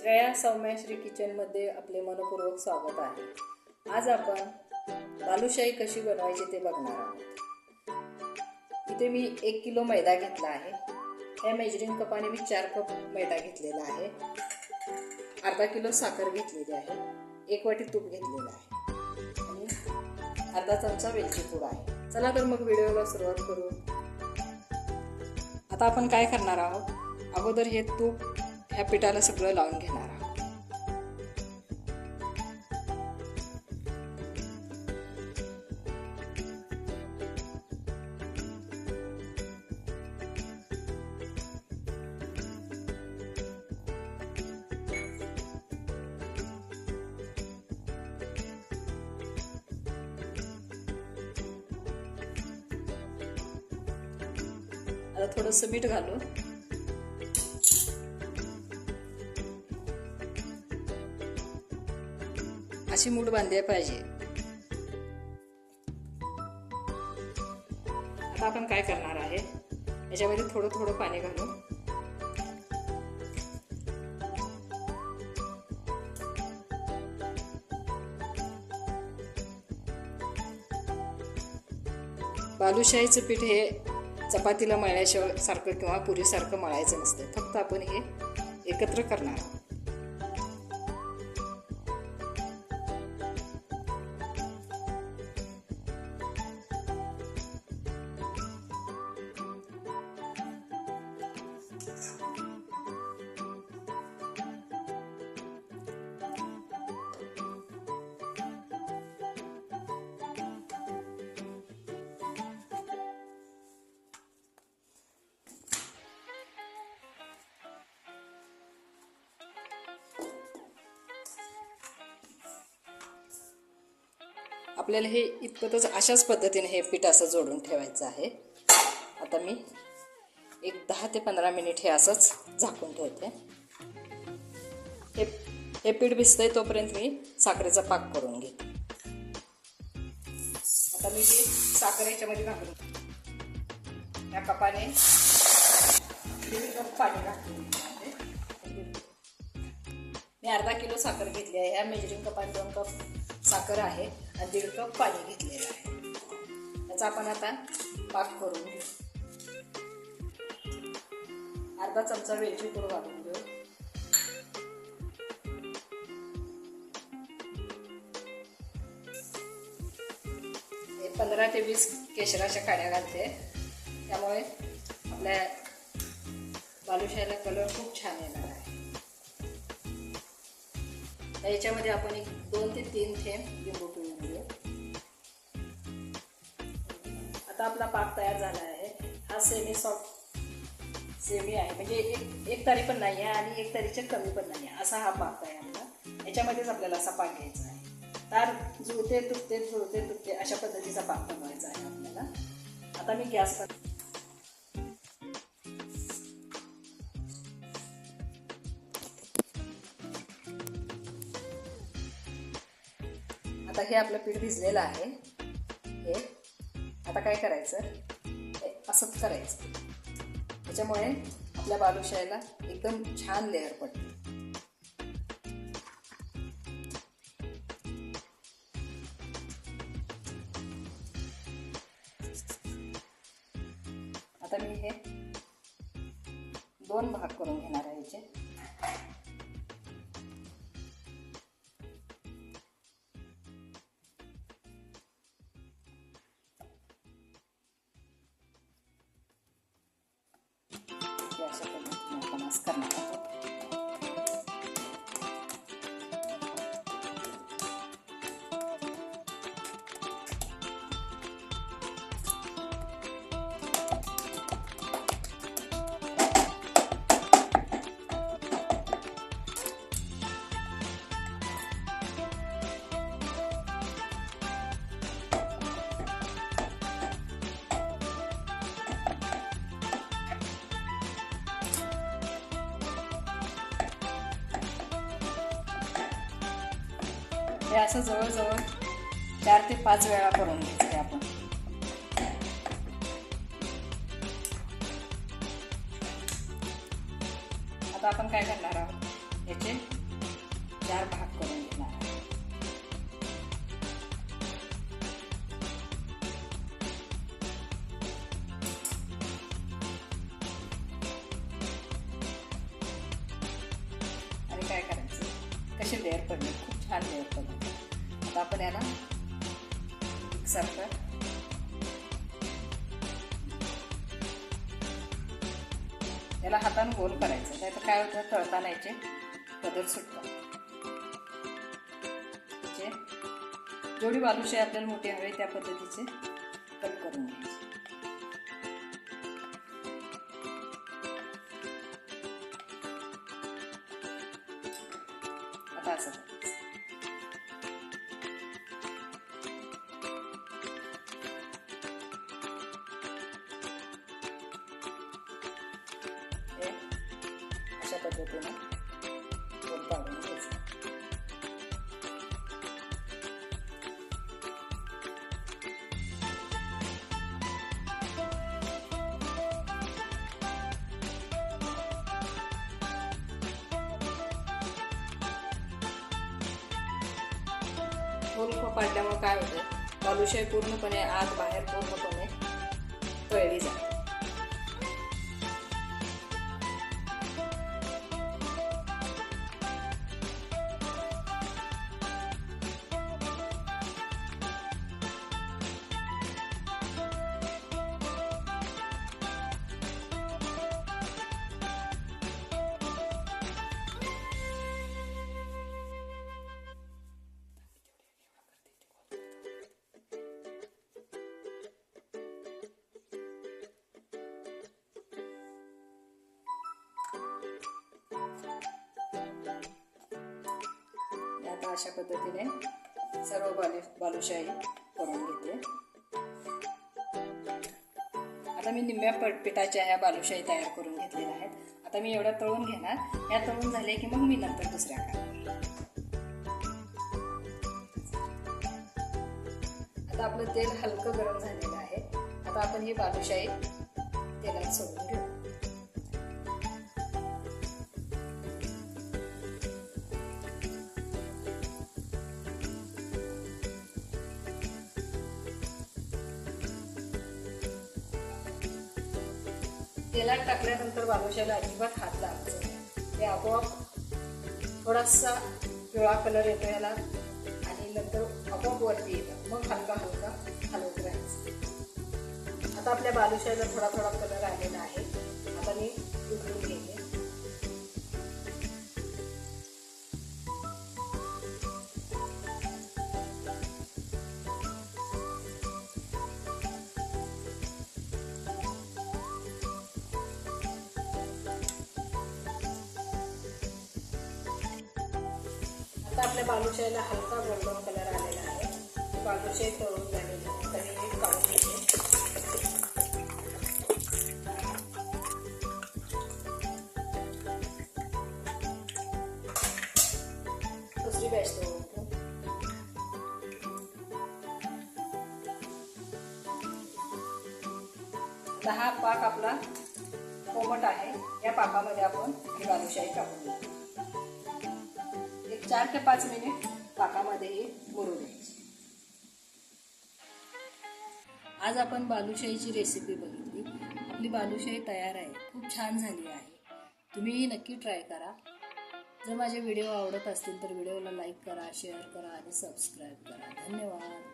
श्रेया सौम्याश्री किचनमध्ये आपले मनपूर्वक स्वागत आहे. आज आपण बालुशाही कशी बनवायची ते बघणार आहोत. इथे मी एक किलो मैदा घेतला आहे. या मेजरिंग कपाने मी चार कप मैदा घेतलेला आहे. अर्धा किलो साखर घेतलेली आहे. एक वाटी तूप घेतलेलं आहे. आणि अर्धा चमचा वेलची पूड आहे. चला तर मग व्हिडिओला सुरुवात करू. आता आपण काय करणार आहोत? अगोदर हे तूप ह्या पिठाला सगळं लावून घेणार आहोत. थोडंसं मीठ घालून अशी मूठ बांधली पाहिजे. आता आपण काय करणार आहे? याच्यामध्ये थोडं थोडं पाणी घालू. बालुशाहीचं पीठ हे चपातीला मळल्याशिवाय सारखं किंवा पुरीसारखं मळायचं नसतं. फक्त आपण हे एकत्र करणार आहोत. आपल्याला हे इतपतच अशाच पद्धतीने हे पीठ असं जोडून ठेवायचं आहे. आता मी एक दहा ते पंधरा मिनिट हे असंच झाकून ठेवते. हे हे पीठ भिजतंय तोपर्यंत मी साखरेचा पाक करून घेते. आता मी हे साखर याच्यामध्ये घालून या कपाने दीड कप पाणी घातलं मी अर्धा किलो साखर घेतली आहे. ह्या मेजरिंग कपाने दोन कप साखर आहे आणि दीड कप पाणी घेतलेलं आहे. त्याचा आपण आता पाक करून घेऊ. अर्धा चमचा वेलची पूड घालून घेऊ. पंधरा ते वीस केशराच्या काड्या घालते. त्यामुळे आपल्या बालुशाहीला कलर खूप छान येणार आहे. याच्यामध्ये आपण एक दोन ते तीन थेंब लिंबू पिळून घेऊ. आता आपला पाक तयार झाला आहे. हा सेमी सॉफ्ट सेमी आहे म्हणजे एक एक तारी पण नाही आहे आणि एक तारीच्या कमी पण नाही आहे असा हा पाक आहे आपला याच्यामध्येच आपल्याला असा पाक घ्यायचा आहे. तार जुळते तुटते जुळते तुटते अशा पद्धतीचा पाक बनवायचा आहे आपल्याला. आता मी गॅस पण आता हे आपलं पीठ भिजलेलं आहे. हे. आता काय करायचं? असंच करायचं. त्याच्यामुळे आपल्या बालुशाहीला एकदम छान लेअर पडते. आता मी हे दोन भाग करून घेणार आहे याचे पद्धतीने हे असं जवळजवळ चार ते पाच वेळा करून घ्यायचं आहे आपण. आता आपण काय करणार आहोत? याचे चार भाग करून घेणार आणि काय करायचं? कसे लेअर पडले? खूप छान लेअर पडले. आता आपण याला मिक्सरवर याला हाताने गोल करायचं. नाही तर काय होतं? तळताना याचे बदल सुटतात जेवढी बालुशे आपल्याला मोठी हवे त्या पद्धतीचे कट करून घ्यायचे. आता असं. पद्धतीने गोल पाडून घ्यायचं गोल पाडल्यामुळे काय होतं बालुशाही पूर्णपणे आत बाहेर पूर्णपणे तळली जाते. अशा पद्धतीने सर्व बालू बालुशाही करून घेते. आता मी निम्म्या पिठाच्या ह्या बालुशाही तयार करून घेतलेल्या आहेत. आता मी एवढ्या तळून घेणार. ह्या तळून झाले की मग मी नंतर दुसऱ्या करणार आता आपलं तेल हलकं गरम झालेलं आहे. आता आपण ही बालुशाही तेलात सोडून घेऊ. तेलात टाकल्यानंतर बालुशाला अजिबात हात लागतो ते आपोआप थोडासा पिवळा कलर येतो याला आणि नंतर आपोआप वरती येतं. मग हलका हलका हलवत राहायचं. आता आपल्या बालुशाला थोडा थोडा कलर आलेला आहे. आता मी उघडून आता आपल्या बालुशाहीला हलका गोल्डन कलर आलेला आहे. बालुशाही तळून झालेली तरी मी काढून घेते. दुसरी बॅच तळून आता हा पाक आपला कोमट आहे. या पाकामध्ये आपण ही बालुशाही टाकून चार ते पाच मिनिट पाकामध्येही मुरू द्यायची आज आपण बालुशाहीची रेसिपी बघितली. आपली बालुशाही तयार आहे. खूप छान झाली आहे. तुम्हीही नक्की ट्राय करा. जर माझे व्हिडिओ आवडत असतील तर व्हिडिओला लाईक करा शेअर करा आणि सबस्क्राईब करा. धन्यवाद.